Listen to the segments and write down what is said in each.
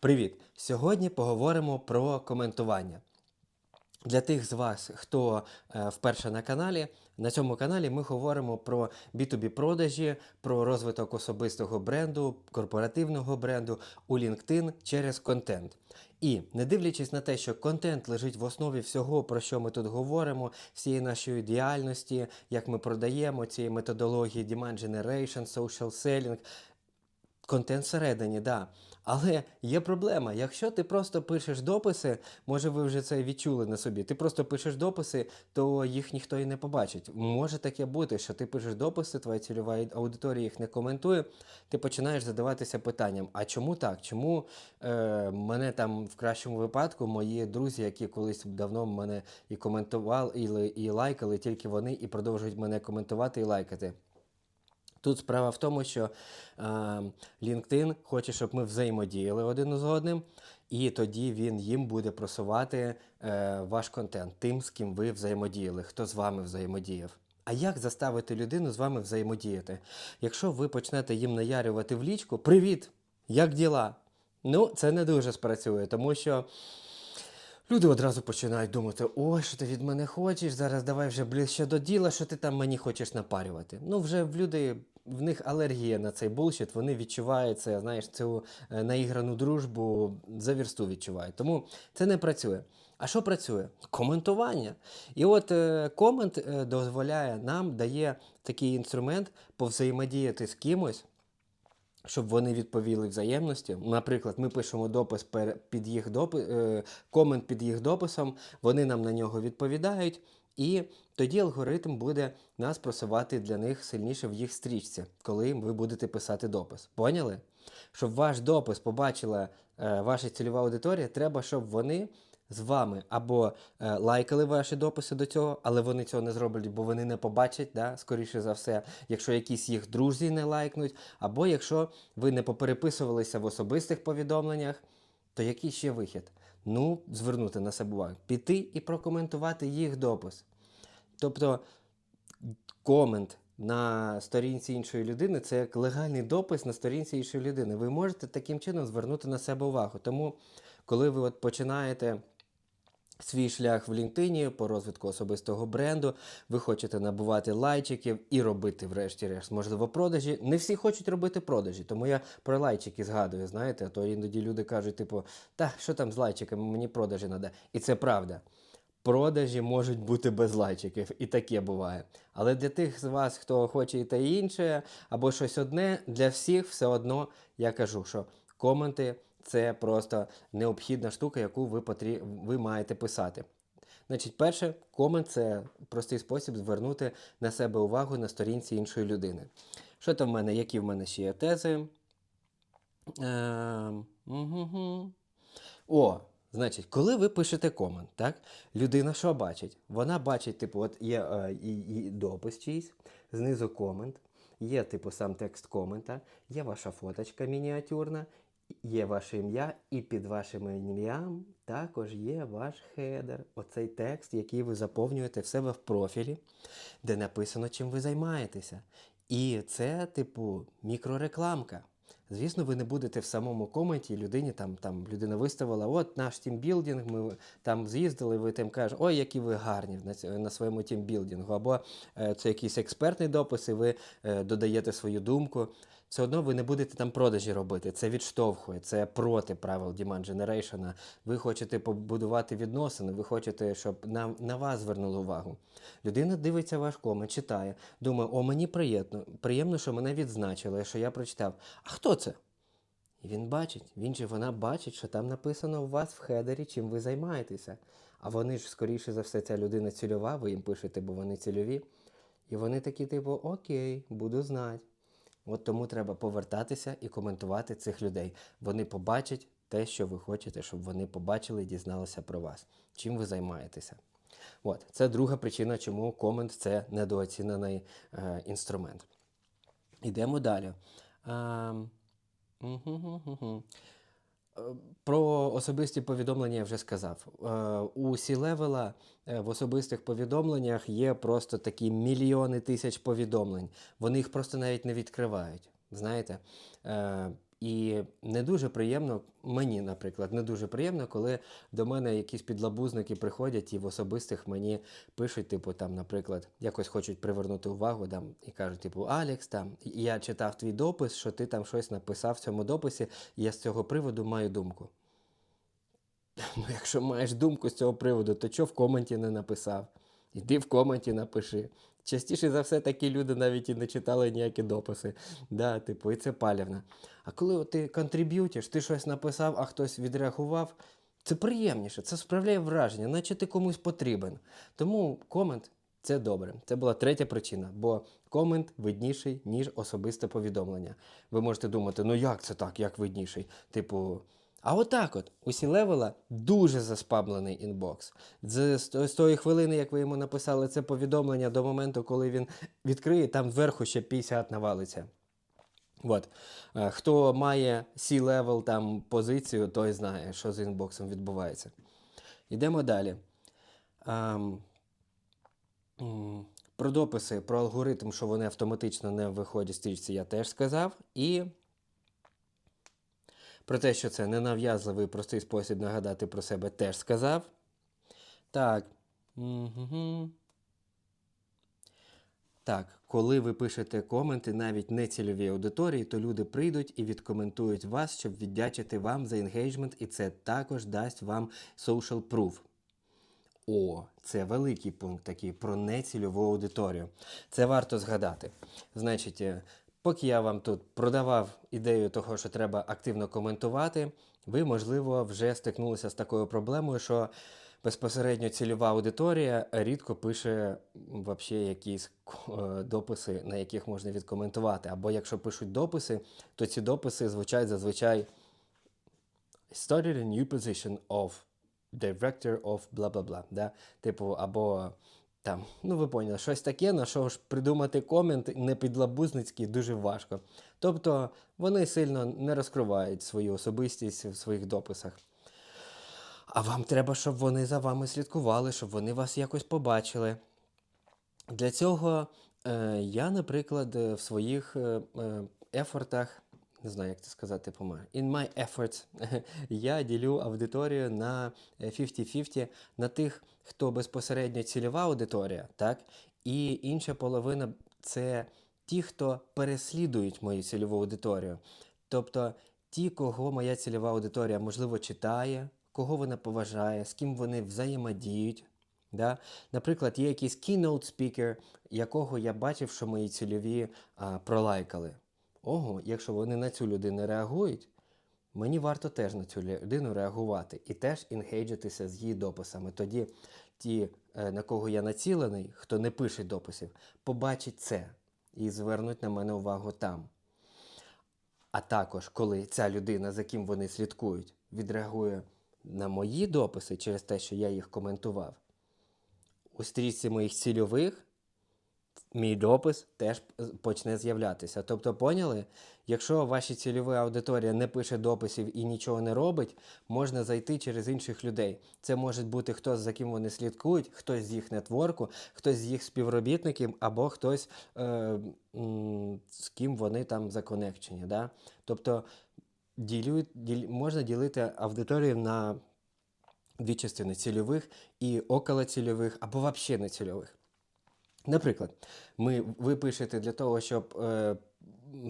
Привіт! Сьогодні поговоримо про коментування. Для тих з вас, хто е, вперше на каналі, на цьому каналі ми говоримо про B2B продажі, про розвиток особистого бренду, корпоративного бренду у LinkedIn через контент. І не дивлячись на те, що контент лежить в основі всього, про що ми тут говоримо, всієї нашої діяльності, як ми продаємо цієї методології Demand Generation, Social Selling, Контент всередині, да. Але є проблема. Якщо ти просто пишеш дописи, може ви вже це відчули на собі. Ти просто пишеш дописи, то їх ніхто і не побачить. Може таке бути, що ти пишеш дописи, твоя цільова аудиторія їх не коментує. Ти починаєш задаватися питанням: а чому так? Чому е, мене там в кращому випадку мої друзі, які колись давно мене і коментували, і, і лайкали, тільки вони і продовжують мене коментувати і лайкати. Тут справа в тому, що е, LinkedIn хоче, щоб ми взаємодіяли один з одним, і тоді він їм буде просувати е, ваш контент, тим, з ким ви взаємодіяли, хто з вами взаємодіяв. А як заставити людину з вами взаємодіяти? Якщо ви почнете їм наярювати в лічку, привіт! Як діла? Ну, це не дуже спрацює, тому що. Люди одразу починають думати, ой, що ти від мене хочеш, зараз давай вже ближче до діла, що ти там мені хочеш напарювати. Ну, вже в люди, в них алергія на цей булшіт, вони відчувають це, знаєш, цю е, наіграну дружбу за вірсту відчувають. Тому це не працює. А що працює? Коментування. І от е, комент е, дозволяє нам, дає такий інструмент повзаємодіяти з кимось щоб вони відповіли взаємності. Наприклад, ми пишемо допис під їх допи, е, комент під їх дописом, вони нам на нього відповідають, і тоді алгоритм буде нас просувати для них сильніше в їх стрічці, коли ви будете писати допис. Поняли? Щоб ваш допис побачила е, ваша цільова аудиторія, треба, щоб вони з вами або е, лайкали ваші дописи до цього, але вони цього не зроблять, бо вони не побачать, да, скоріше за все, якщо якісь їх друзі не лайкнуть, або якщо ви не попереписувалися в особистих повідомленнях, то який ще вихід? Ну, звернути на себе увагу, піти і прокоментувати їх допис. Тобто комент на сторінці іншої людини це як легальний допис на сторінці іншої людини. Ви можете таким чином звернути на себе увагу. Тому, коли ви от починаєте. Свій шлях в LinkedIn по розвитку особистого бренду, ви хочете набувати лайчиків і робити, врешті-решт, можливо, продажі. Не всі хочуть робити продажі, тому я про лайчики згадую, знаєте, а то іноді люди кажуть, типу, та що там з лайчиками, мені продажі треба. І це правда. Продажі можуть бути без лайчиків, і таке буває. Але для тих з вас, хто хоче і те інше, або щось одне, для всіх все одно я кажу, що коменти це просто необхідна штука, яку ви, потрі... ви маєте писати. Значить, перше, комент це простий спосіб звернути на себе увагу на сторінці іншої людини. Що там в мене? Які в мене ще є тези? Ем, мгм. О, значить, коли ви пишете комент, так, людина що бачить? Вона бачить, типу, от є е, і, і допис чийсь, знизу комент, є, типу, сам текст комента, є ваша фоточка мініатюрна, є ваше ім'я, і під вашим ім'ям також є ваш хедер. Оцей текст, який ви заповнюєте в себе в профілі, де написано, чим ви займаєтеся. І це, типу, мікрорекламка. Звісно, ви не будете в самому коменті людині, там, там людина виставила, от наш тімбілдинг, ми там з'їздили, ви тим кажете, ой, які ви гарні на, на своєму тімбілдингу. Або е, це якийсь експертний допис, і ви е, додаєте свою думку. Все одно ви не будете там продажі робити. Це відштовхує, це проти правил Demand Generation. Ви хочете побудувати відносини, ви хочете, щоб на, на вас звернули увагу. Людина дивиться ваш комент, читає, думає, о, мені приємно, приємно, що мене відзначили, що я прочитав. А хто це? І він бачить, він чи вона бачить, що там написано у вас в хедері, чим ви займаєтеся. А вони ж, скоріше за все, ця людина цільова, ви їм пишете, бо вони цільові. І вони такі, типу, окей, буду знати. От тому треба повертатися і коментувати цих людей. Вони побачать те, що ви хочете, щоб вони побачили і дізналися про вас, чим ви займаєтеся. От, це друга причина, чому комент це недооцінений е, інструмент. Йдемо далі. Ем, мгм-гм-гм. Е, Про особисті повідомлення я вже сказав. Е, У C-левела е, в особистих повідомленнях є просто такі мільйони тисяч повідомлень. Вони їх просто навіть не відкривають. Знаєте? І не дуже приємно, мені, наприклад, не дуже приємно, коли до мене якісь підлабузники приходять і в особистих мені пишуть, типу, там, наприклад, якось хочуть привернути увагу там, і кажуть, типу, Алекс, там, я читав твій допис, що ти там щось написав в цьому дописі, і я з цього приводу маю думку. Ну, якщо маєш думку з цього приводу, то чого в коменті не написав? Іди в коменті напиши. Частіше за все, такі люди навіть і не читали ніякі дописи. Да, типу, і це палівно. А коли ти контриб'ютиш, ти щось написав, а хтось відреагував, це приємніше, це справляє враження, наче ти комусь потрібен. Тому комент це добре. Це була третя причина, бо комент видніший, ніж особисте повідомлення. Ви можете думати, ну як це так, як видніший? Типу. А отак от, у Сілевела дуже заспамлений інбокс. З, з, тої хвилини, як ви йому написали це повідомлення до моменту, коли він відкриє, там зверху ще 50 навалиться. От. Е, Хто має C-level там позицію, той знає, що з інбоксом відбувається. Йдемо далі. Ам, Про дописи, про алгоритм, що вони автоматично не виходять з стрічці, я теж сказав. І про те, що це ненав'язливий простий спосіб нагадати про себе, теж сказав. Так. Мгм. Так, коли ви пишете коменти навіть не цільовій аудиторії, то люди прийдуть і відкоментують вас, щоб віддячити вам за енгейджмент, і це також дасть вам social proof. О, це великий пункт такий про нецільову аудиторію. Це варто згадати. Значить, е, поки я вам тут продавав ідею того, що треба активно коментувати, ви, можливо, вже стикнулися з такою проблемою, що безпосередньо цільова аудиторія рідко пише вообще якісь е, дописи, на яких можна відкоментувати. Або якщо пишуть дописи, то ці дописи звучать зазвичай started a new position of director of bla. Да? Типу, або там, ну ви поняли, щось таке, на що ж придумати комент не підлабузницький дуже важко. Тобто вони сильно не розкривають свою особистість в своїх дописах. А вам треба, щоб вони за вами слідкували, щоб вони вас якось побачили. Для цього е, я, наприклад, в своїх е, е, ефортах, не знаю, як це сказати по In my efforts, я ділю аудиторію на е, 50-50 на тих, хто безпосередньо цільова аудиторія, так? І інша половина це ті, хто переслідують мою цільову аудиторію. Тобто ті, кого моя цільова аудиторія, можливо, читає, кого вона поважає, з ким вони взаємодіють. Да? Наприклад, є якийсь keynote speaker, якого я бачив, що мої цільові а, пролайкали. Ого, якщо вони на цю людину реагують, мені варто теж на цю людину реагувати і теж інгейджитися з її дописами. Тоді ті, е, на кого я націлений, хто не пише дописів, побачать це і звернуть на мене увагу там. А також, коли ця людина, за ким вони слідкують, відреагує на мої дописи через те, що я їх коментував, у стрічці моїх цільових мій допис теж почне з'являтися. Тобто, поняли, якщо ваша цільова аудиторія не пише дописів і нічого не робить, можна зайти через інших людей. Це може бути хтось, за ким вони слідкують, хтось з їх нетворку, хтось з їх співробітників, або хтось, е, з ким вони там законекчені. Да? Тобто ділю, діл, можна ділити аудиторію на дві частини цільових і околоцільових, або взагалі не цільових. Наприклад, ми, ви пишете для того, щоб е,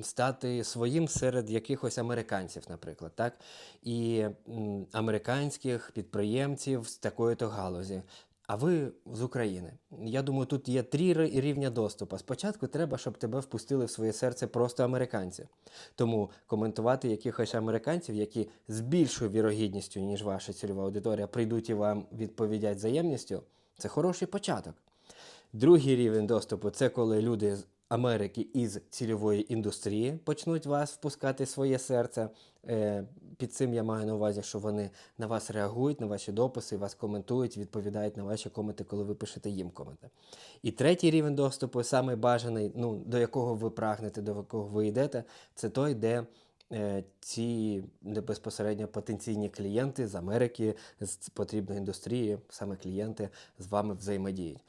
стати своїм серед якихось американців, наприклад, так? І м, американських підприємців з такої-то галузі. А ви з України. Я думаю, тут є три рівня доступу. Спочатку треба, щоб тебе впустили в своє серце просто американці. Тому коментувати якихось американців, які з більшою вірогідністю, ніж ваша цільова аудиторія, прийдуть і вам відповідять взаємністю, це хороший початок. Другий рівень доступу це коли люди з Америки із цільової індустрії почнуть вас впускати своє серце. Е, Під цим я маю на увазі, що вони на вас реагують, на ваші дописи, вас коментують, відповідають на ваші коменти, коли ви пишете їм коменти. І третій рівень доступу, самий бажаний, ну, до якого ви прагнете, до якого ви йдете, це той, де е, ці де безпосередньо потенційні клієнти з Америки, з потрібної індустрії, саме клієнти з вами взаємодіють.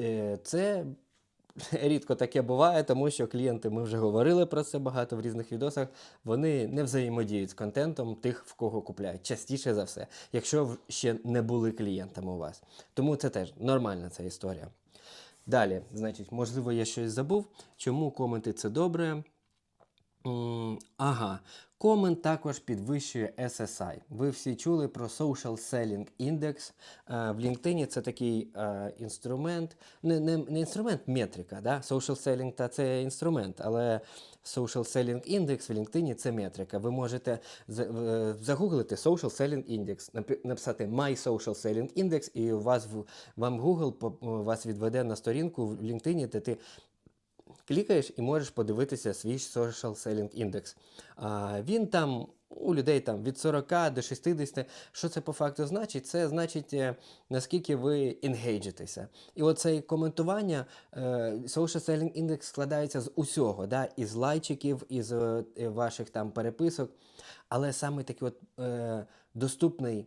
Е, Це рідко таке буває, тому що клієнти, ми вже говорили про це багато в різних відосах, вони не взаємодіють з контентом тих, в кого купляють, частіше за все, якщо ще не були клієнтами у вас. Тому це теж нормальна ця історія. Далі, значить, можливо, я щось забув. Чому коменти це добре? Ага, комент також підвищує SSI. Ви всі чули про Social Selling Index. Е, В LinkedIn це такий е, інструмент, не, не, не інструмент, метрика. Да? Social Selling та це інструмент, але Social Selling Index в LinkedIn це метрика. Ви можете загуглити Social Selling Index, написати My Social Selling Index, і у вас вам Google вас відведе на сторінку в LinkedIn, де ти клікаєш і можеш подивитися свій Social Selling Index. А, він там у людей там від 40 до 60. Що це по факту значить? Це значить, е, наскільки ви енгейджитеся. І оце коментування е, Social Selling Index складається з усього, да? із лайчиків, із е, ваших там переписок. Але саме такий от доступний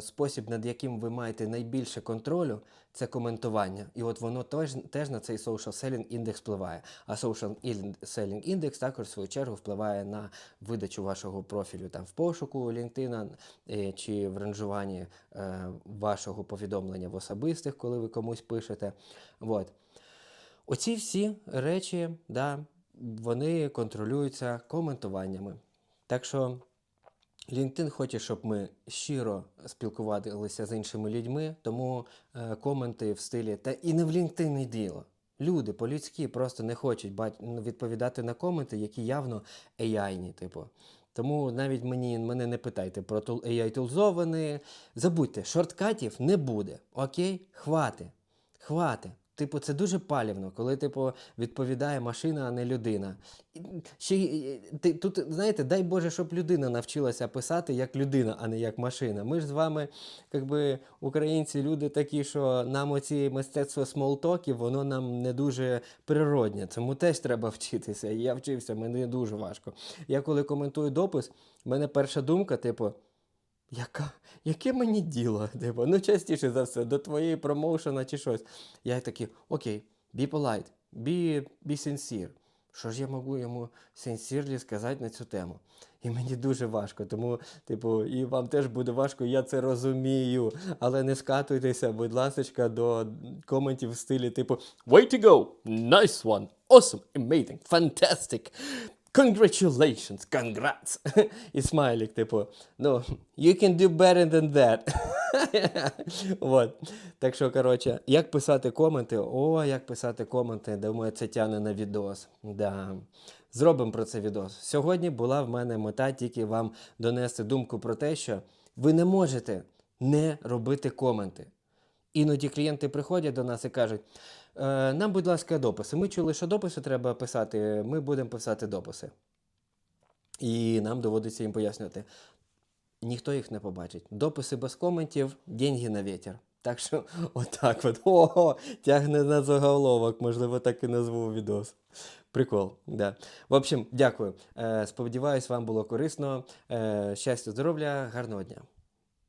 спосіб, над яким ви маєте найбільше контролю, це коментування. І от воно теж, теж на цей social selling індекс впливає. А social selling індекс також в свою чергу впливає на видачу вашого профілю там в пошуку LinkedIn е, чи в ранжуванні е, вашого повідомлення в особистих, коли ви комусь пишете. От. Оці всі речі, да, вони контролюються коментуваннями. Так що LinkedIn хоче, щоб ми щиро спілкувалися з іншими людьми, тому е, коменти в стилі та і не в LinkedIn і діло. Люди по-людськи просто не хочуть ну, відповідати на коменти, які явно AI-ні, типу. Тому навіть мені, мене не питайте про тул- AI-тулзовані. Забудьте, шорткатів не буде. Окей? Хвати. Хвати. Типу, це дуже палівно, коли типу, відповідає машина, а не людина. Ще, ти, тут, знаєте, дай Боже, щоб людина навчилася писати як людина, а не як машина. Ми ж з вами, якби, українці, люди такі, що нам оці мистецтво смолтоків, воно нам не дуже природне. Цьому теж треба вчитися. Я вчився, мені дуже важко. Я коли коментую допис, в мене перша думка, типу. Яка, яке мені діло? Типу, ну частіше за все, до твоєї промоушена чи щось. Я такий, окей, be polite, be, be sincere. Що ж я можу йому sincerely сказати на цю тему? І мені дуже важко, тому, типу, і вам теж буде важко, я це розумію. Але не скатуйтеся, будь ласка, до коментів в стилі, типу, way to go, nice one, awesome, amazing, fantastic. Congratulations, congrats. І смайлик, типу, ну, you can do better than that. вот. Так що, коротше, як писати коменти? О, як писати коменти. Думаю, це тягне на відос. Да. Зробимо про це відос. Сьогодні була в мене мета тільки вам донести думку про те, що ви не можете не робити коменти. Іноді клієнти приходять до нас і кажуть: «Е, нам, будь ласка, дописи. Ми чули, що дописи треба писати, ми будемо писати дописи. І нам доводиться їм пояснювати. Ніхто їх не побачить. Дописи без коментів, деньги на вітер. Так що, отак от. Ого, тягне на заголовок, можливо, так і назву відос. Прикол, да. В общем, дякую. Е, сподіваюсь, вам було корисно. Е, щастя, здоров'я, гарного дня.